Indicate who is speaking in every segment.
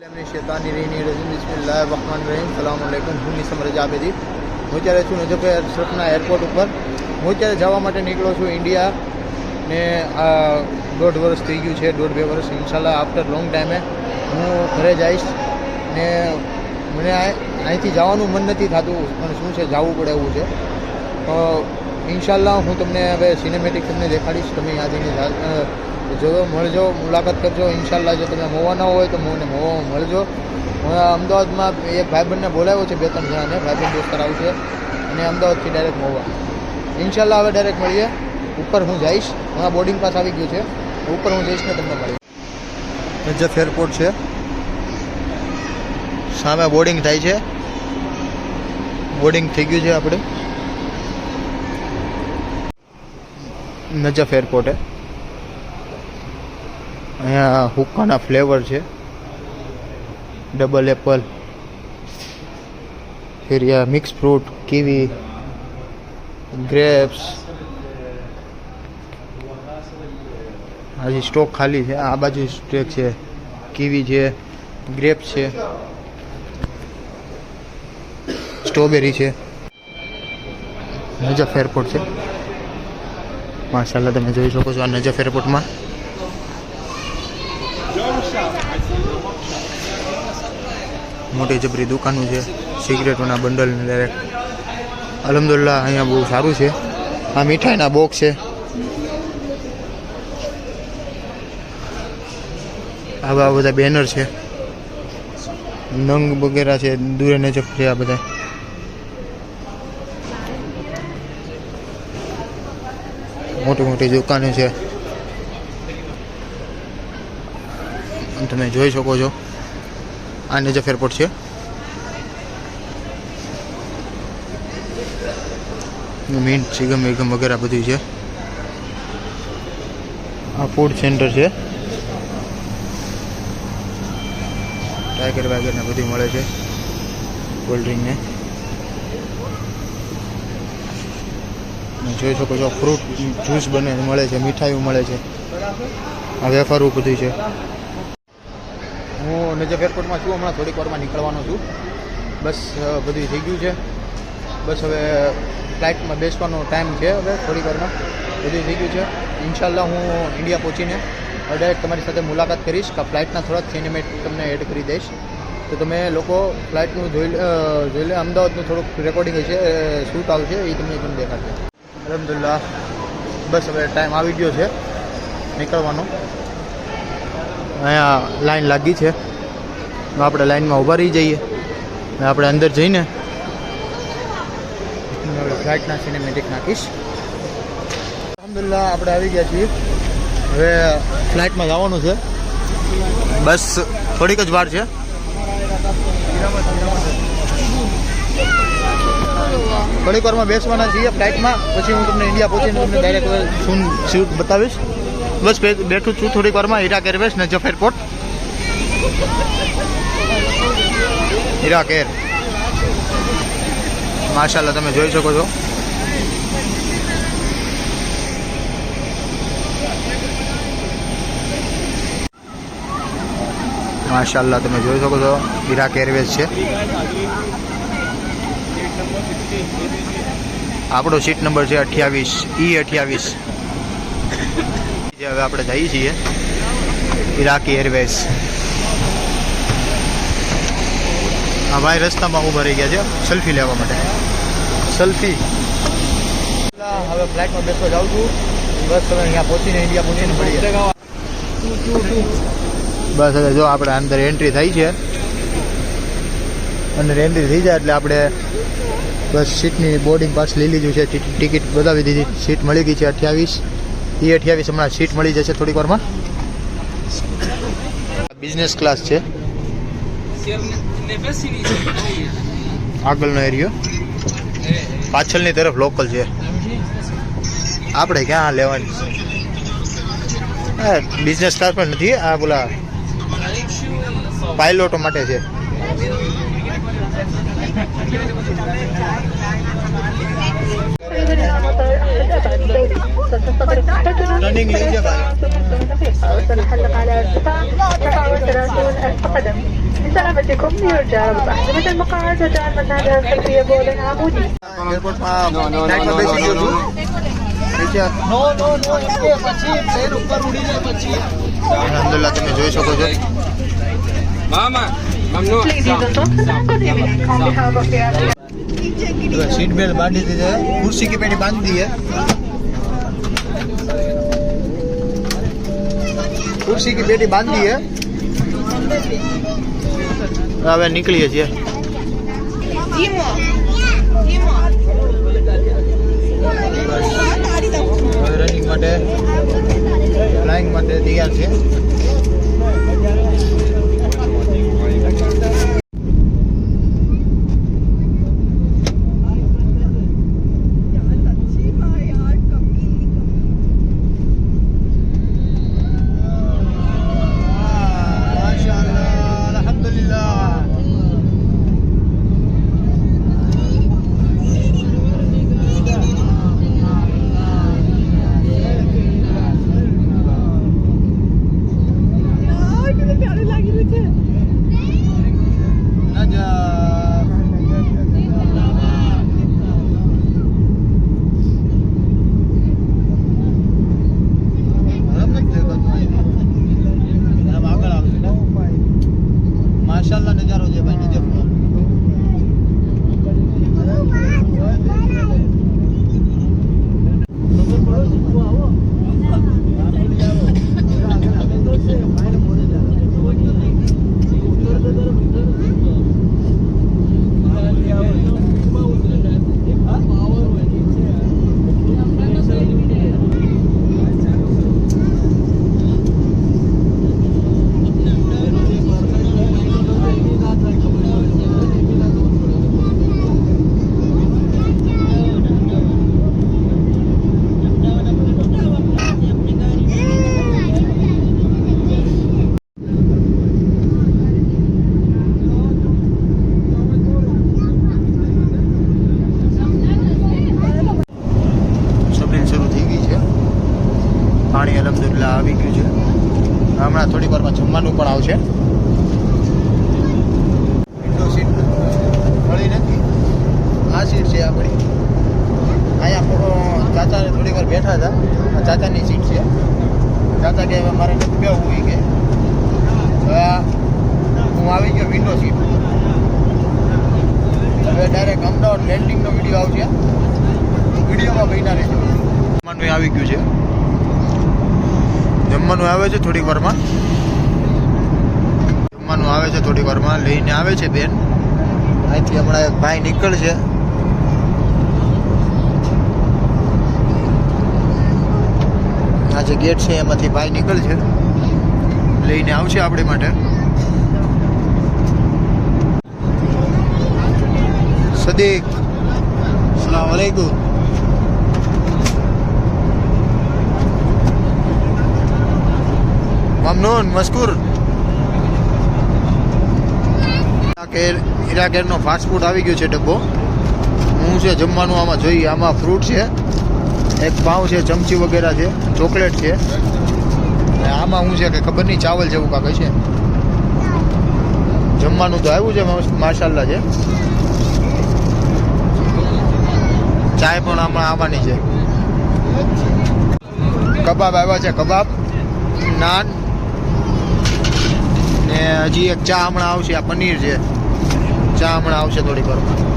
Speaker 1: જાબેદી હું ત્યારે છું નજફે સુરતના એરપોર્ટ ઉપર. હું ત્યારે જવા માટે નીકળો છું ઇન્ડિયા ને આ દોઢ વર્ષ થઈ ગયું છે, દોઢ બે વર્ષ ઇન્શાલ્લાહ આફ્ટર લોંગ ટાઈમે હું ઘરે જઈશ ને મને અહીંથી જવાનું મન નથી થતું, પણ શું છે, જવું પડે એવું છે. તો ઇન્શાલ્લાહ હું તમને હવે સિનેમેટિક તમને દેખાડીશ. તમે યાદ જા- જો મળજો, મુલાકાત કરજો ઇન્શાલ્લાહ જો તમે મોવાના હોય તો મને મોવામાં મળજો. હું અમદાવાદમાં એક ભાઈબંધને બોલાવ્યો છે, બે ત્રણ જણાને ભાઈબંધ દોસ્તર આવશે અને અમદાવાદથી ડાયરેક્ટ મોવા. ઇન્શાલ્લાહ હવે ડાયરેક્ટ મળીએ. ઉપર હું જઈશ. હમણાં બોર્ડિંગ પાસ આવી ગયું છે. ઉપર હું જઈશ ને તમને મળીએ. નજફ એરપોર્ટ છે. સામે બોર્ડિંગ થાય છે. બોર્ડિંગ થઈ ગયું છે આપણે. નજફ એરપોર્ટે અહીંયા હુક્કાના ફ્લેવર છે. ડબલ એપલ ફેરિયા મિક્સ ફ્રૂટ કીવી ગ્રેપ્સ હજી સ્ટોક ખાલી છે, આ બાજુ સ્ટોક છે. કીવી છે ગ્રેપ્સ છે. સ્ટ્રોબેરી છે. નજફ એરપોર્ટ છે. માશાલ્લાહ, તમે જોઈ શકો છો આ નજફ એરપોર્ટમાં મોટી જબરી દુકાનો છે. સિગરેટોના બંડલ ડાયરેક્ટ અલહમદુલિલ્લાહ, અહીંયા બહુ સારું છે. આ મીઠાઈના બોક્સ છે. આવા બધા બેનર છે. નંગ વગેરે છે, દૂરે નજક છે આ બધા. મોટી મોટી દુકાનો છે. તમે જોઈ શકો છો. આ નજફ એરપોર્ટ છે. મીન્ટ ચિગમ વેગમ વગેરે બધું છે. આ ફૂડ સેન્ટર છે. ટાઈગર વાગર ને બધું મળે છે. કોલ્ડ ડ્રિંક ને. ને જોઈ શકો છો ફ્રૂટ જ્યુસ બને, મળે છે, મીઠાઈઓ મળે છે. આ વેફારું બધું છે. હું નજફ એરપોર્ટમાં છું, હમણાં થોડીક વારમાં નીકળવાનો છું. બસ બધું થઈ ગયું છે. બસ હવે ફ્લાઇટમાં બેસવાનો ટાઈમ છે હવે થોડીક વારમાં. બધું થઈ ગયું છે. ઇન્શાલ્લાહ હું ઇન્ડિયા પહોંચીને ડાયરેક્ટ તમારી સાથે મુલાકાત કરીશ કે ફ્લાઇટના થોડાક સિનેમેટ તમને એડ કરી દઈશ. તો તમે લોકો ફ્લાઇટનું જોઈ જોઈ લે. અમદાવાદનું થોડુંક રેકોર્ડિંગ હશે શૂટ આવશે, એ તમને તમને દેખાશે. અલહમદુલ્લા બસ હવે ટાઈમ આવી ગયો છે નીકળવાનો. અહીંયા લાઈન લાગી છે. આપણે લાઈનમાં ઊભા રહી જઈએ. આપણે અંદર જઈને ફ્લાઇટના સિનેમેટિક નાખીશ. અલહમદુલિલ્લાહ, આપણે આવી ગયા છીએ. હવે ફ્લાઇટમાં જવાનું છે. બસ થોડીક જ વાર છે. થોડીક વારમાં બેસવાના છીએ ફ્લાઇટમાં. પછી હું તમને ઇન્ડિયા પહોંચીને તમને ડાયરેક્ટ શું શું બતાવીશ. બસ બેઠું છું, થોડીક વારમાં Iraq Airways Najaf airport Iraq air માશાલ્લાહ તમે જોઈ શકો છો. માશાલ્લાહ તમે જોઈ શકો છો ઈરાક એરવેઝ છે. આપણો સીટ નંબર છે અઠ્યાવીસ, ઈ અઠ્યાવીસ. જે હવે આપણે જઈએ છીએ ઈરાકી એરવેઝ આ ભાઈ રસ્તામાં ઊભા રહી ગયા છે. સેલ્ફી લેવા માટે. સેલ્ફી હવે ફ્લાઇટમાં બેસવા જાઉં છું. બસ તમે અહીંયા પહોંચીને ઇન્ડિયા પહોંચીને મળીએ. બસ હવે જો આપણે અંદર એન્ટ્રી થઈ છે. અંદર એન્ટ્રી થઈ જાય એટલે આપણે બસ સીટની બોર્ડિંગ પાસ લઈ લીધું છે. ટિકિટ બતાવી દીધી. સીટ મળી ગઈ છે અઠ્યાવીસ. એ અઠ્યાવીસ હમણાં સીટ મળી જશે થોડીક વારમાં. બિઝનેસ ક્લાસ છે. આગળનો એરિયો પાછળની તરફ લોકલ છે. આપણે ક્યાં લેવાની? બિઝનેસ ક્લાસ પણ નથી, આ બોલા પાયલોટો માટે છે.
Speaker 2: سيدنا مطر أحد أبعد الدولة ستستغرق مدة
Speaker 1: Running leisure
Speaker 2: وسنحلق على ارتفاع 37 ألف قدم لسلامتكم يرجى ربط أحزمة المقاعد وجعل مكانها الخلفية بولا عمودي
Speaker 1: એરપોર્ટમાં નાઇટમાં બેસી ગયો છું નીચે અલહમદુલિલ્લાહ તમે જોઈ શકો છો
Speaker 3: Mama, mamnu.
Speaker 2: Ladies and gentlemen, good evening. On behalf of the airline
Speaker 1: seat belt बांधी दी है कुर्सी की पेटी बांध दी है कुर्सी की पेटी बांध दी है હવે નીકળીએ છીએ રનિંગ માટે ફ્લાઇંગ માટે તૈયાર છે પાણી અલહમદુલ્લા આવી ગયું છે. હમણાં થોડી વારમાં જમવાનું પણ આવશે. વિન્ડો સીટ મળી નથી. આ સીટ છે આપણી અહીંયા ચાચા થોડી વાર બેઠા હતા. ચાચાની સીટ છે. ચાચા કે મારે નથી બેવું કે. હું આવી ગયો વિન્ડો સીટ હવે ડાયરેક્ટ અમદાવાદ લેન્ડિંગનો વીડિયો આવશે. વિડીયોમાં બન્યા રહેજો. જમવાનું આવી ગયું છે. જમવાનું આવે છે થોડીક વારમાં. જમવાનું આવે છે થોડીક વારમાં, લઈને આવે છે બેન. અહીંથી હમણાં એક ભાઈ નીકળશે. આ જે ગેટ છે, એમાંથી ભાઈ નીકળશે. લઈને આવશે આપણે માટે. સદીક. અસલામ મમનૂન મસ્કુર ઈરાકેર ઈરાકેરનો ફાસ્ટ ફૂડ આવી ગયો છે ડબ્બો. હું છે જમવાનું આમાં જોઈએ આમાં ફ્રૂટ છે, એક પાઉં છે, ચમચી વગેરે છે, ચોકલેટ છે. આમાં હું છે કે ખબર નહીં, ચાવલ જેવું કાંઈ છે. જમવાનું તો આવ્યું છે, મસ્ત, માશાલ્લાહ છે. ચાય પણ આમાં આવવાની છે. કબાબ આવ્યા છે, કબાબ, નાન ને હજી એક ચા હમણાં આવશે આ પનીર છે. ચા હમણાં આવશે થોડીક વારમાં.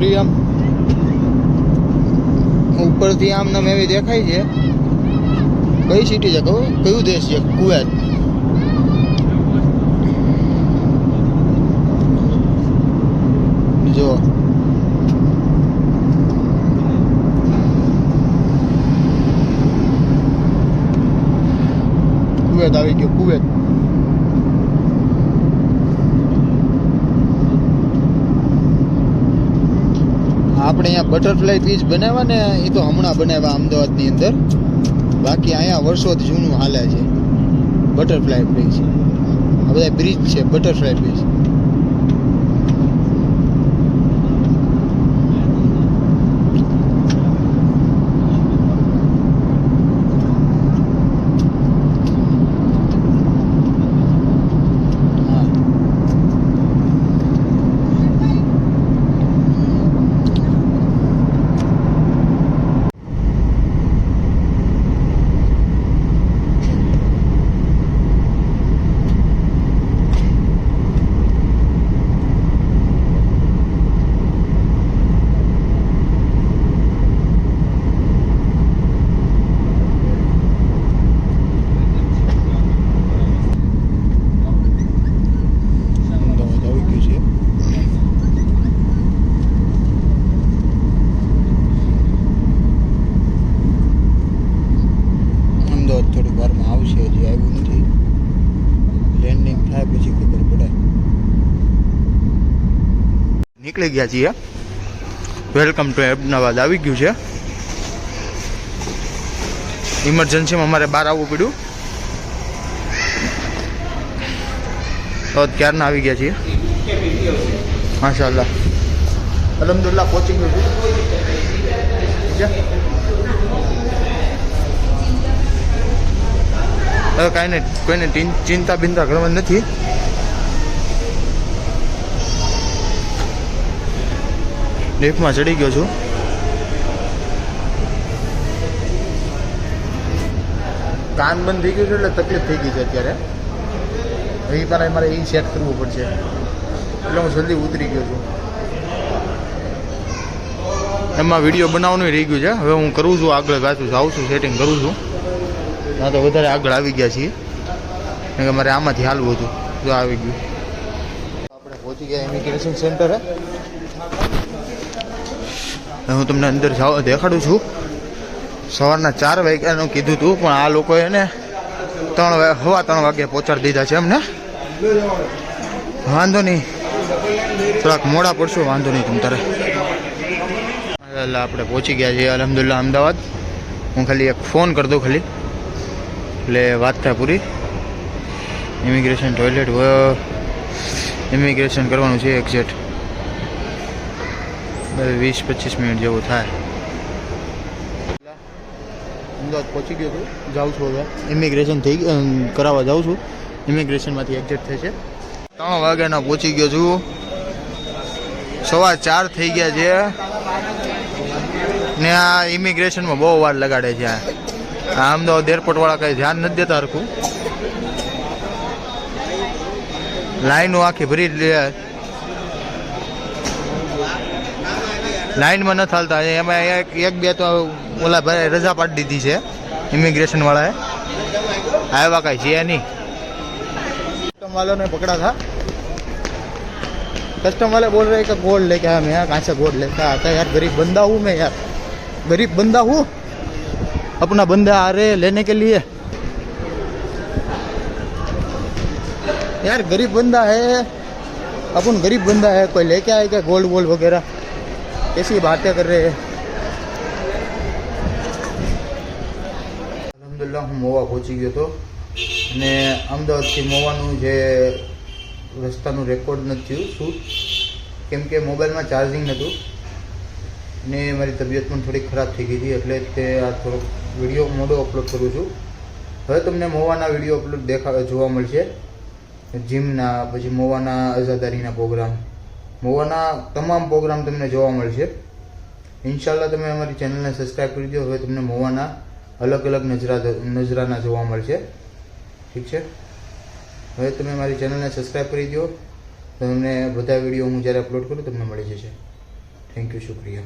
Speaker 1: ફ્રી આમ ઉપરથી આમ નામ એવી દેખાય છે. કઈ સિટી છે કહું કયું દેશ છે? કુવેત. જો. કુવેત આવી ગયું કુવેત આપણે અહીંયા બટરફ્લાય બીચ બનાવ્યા ને એ તો હમણાં બનાવ્યા અમદાવાદની અંદર. બાકી અહીંયા વર્ષોથી જૂનું હાલે છે. બટરફ્લાય બ્રિજ આ બધા બ્રિજ છે, બટરફ્લાય બ્રિજ હા અમદાવાદ આવી ગયું છે અમદાવાદ થોડીક વારમાં આવશે હજી આવ્યું નથી લેન્ડિંગ થાય પછી ખબર પડે નીકળી ગયા છીએ. Welcome to Ahmedabad. આવી ગયું છે. ઇમરજન્સીમાં અમારે બહાર આવવું પડ્યું. તો ક્યારના આવી ગયા છીએ. માશાલ્લા અલહમદુલિલ્લાહ પહોંચી ગયો કાંઈ નહીં. કોઈને ચિંતા બિંતા કરવાની નથી. લિફ્ટમાં ચડી ગયો છું. કાન બંધ થઈ ગયું છે એટલે તકલીફ થઈ ગઈ છે અત્યારે. એ પણ મારે એ સેટ કરવું પડશે. એટલે હું જલ્દી ઉતરી ગયો છું. એમાં વીડિયો બનાવવાનું રહી ગયું છે. હવે હું કરું છું, આગળ પાછું જાઉં છું સેટિંગ કરું છું. ના તો વધારે આગળ આવી ગયા છીએ. કારણ કે મારે આમાંથી હાલવું હતું. જો આવી ગયું. આપણે પહોંચી ગયા ઇમિગ્રેશન સેન્ટરે હું તમને અંદર જાવ દેખાડું છું. સવારના ચાર વાગ્યાનું કીધું હતું પણ આ લોકોએ ને ત્રણ હવા ત્રણ વાગે પહોંચાડી દીધા છે એમને. વાંધો નહીં. થોડાક મોડા પડશું, વાંધો નહીં તમ તારે. આપણે પહોંચી ગયા છીએ અલહમદુલ્લા અમદાવાદ. હું ખાલી એક ફોન કરી દઉં ખાલી. એટલે વાત થાય પૂરી. ઇમિગ્રેશન ટોયલેટ ઇમિગ્રેશન કરવાનું છે એક્ઝેક્ટ વીસ પચીસ મિનિટ જેવું થાય. અમદાવાદ પહોંચી ગયો છું. જાઉં છું હવે. ઇમિગ્રેશન થઈ કરાવવા જાઉં છું. ઇમિગ્રેશનમાંથી એક્ઝિટ થશે ત્રણ વાગ્યાના પહોંચી ગયો છું. સવા ચાર થઈ ગયા છે. ને આ ઇમિગ્રેશનમાં બહુ વાર લગાડે છે આ. અમદાવાદ એરપોર્ટવાળા કંઈ ધ્યાન નથી દેતા હરખું. લાઈનો આખી ભરી જ લે. લાઈનમાં નથી હાલતા એમાં એક એક બે તો ઓલા ભાઈ રજા પાડી દીધી છે इमिग्रेशन वाला है आया का है नहीं कस्टम वालों ने पकड़ा था कस्टम वाले बोल रहे हैं कि गोल्ड लेके आया मैं यहाँ कहाँ से गोल्ड लेके आता है यार गरीब बंदा हूँ मैं यार गरीब बंदा हूँ अपना बंदा आ रहे हैं लेने के लिए यार गरीब बंदा है अपन गरीब बंदा है कोई लेके आएगा गोल्ड वोल्ड वगैरह कैसी बातें कर रहे हैं અલહમદુલિલ્લાહ હું મોવા પહોંચી ગયો હતો અને અમદાવાદથી મોવાનું જે રસ્તાનું રેકોર્ડ નથી થયું શૂટ કેમ કે મોબાઈલમાં ચાર્જિંગ નહોતું ને મારી તબિયત પણ થોડી ખરાબ થઈ ગઈ હતી એટલે તે આ થોડોક વિડીયો મોડો અપલોડ કરું છું હવે તમને મોવાના વિડીયો અપલોડ દેખા જોવા મળશે જીમના પછી મોવાના અઝાદારીના પ્રોગ્રામ મોવાના તમામ પ્રોગ્રામ તમને જોવા મળશે. ઇન્શાલ્લાહ તમે અમારી ચેનલને સબસ્ક્રાઈબ કરી દો, હવે તમને મોવાના અલગ અલગ નજરા નજરાના જોવા મળશે. ઠીક છે? હવે તમે મારી ચેનલને સબસ્ક્રાઈબ કરી દો. તમને બધા વીડિયો હું જ્યારે અપલોડ કરું, તમને મળી જશે. Thank you શુક્રિયા.